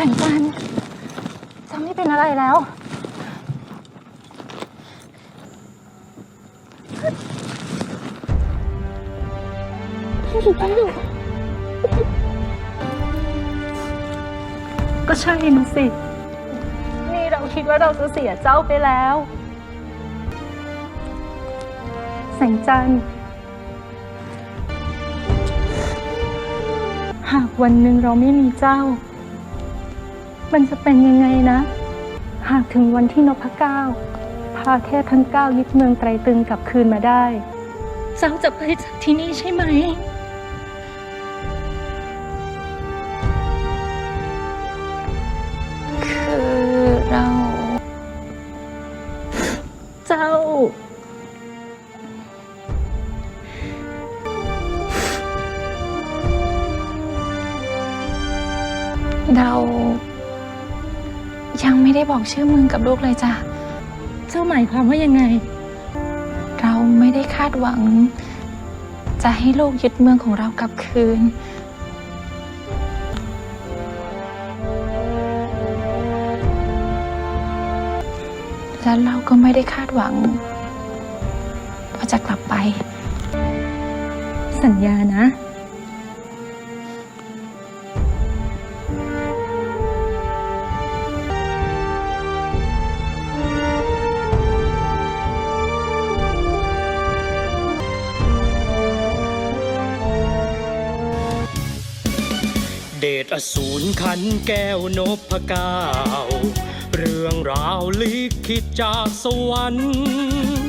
แสงจันทร์จะไม่เป็นอะไรแล้ว ก็ใช่นะสิ นี่เราคิดว่าเราจะเสียเจ้าไปแล้ว แสงจันทร์หากวันหนึ่งเราไม่มีเจ้า มันจะเป็นยังไงนะ หากถึงวันที่นพเก้า พาเทพทั้งเก้ายึดเมืองไตรตึงกลับคืนมาได้ เจ้าจะไปจากที่นี่ใช่ไหม คือเรา เจ้า เรา ยังไม่ได้บอกชื่อเมืองกับลูกเลยจ้ะ เจ้าหมายความว่ายังไง เราไม่ได้คาดหวัง จะให้ลูกยึดเมืองของเรากลับคืน และเราก็ไม่ได้คาดหวัง ว่าจะกลับไป สัญญานะ เดชอสูรขันแก้วนพก้าเรื่องราวลิขิตจากสวรรค์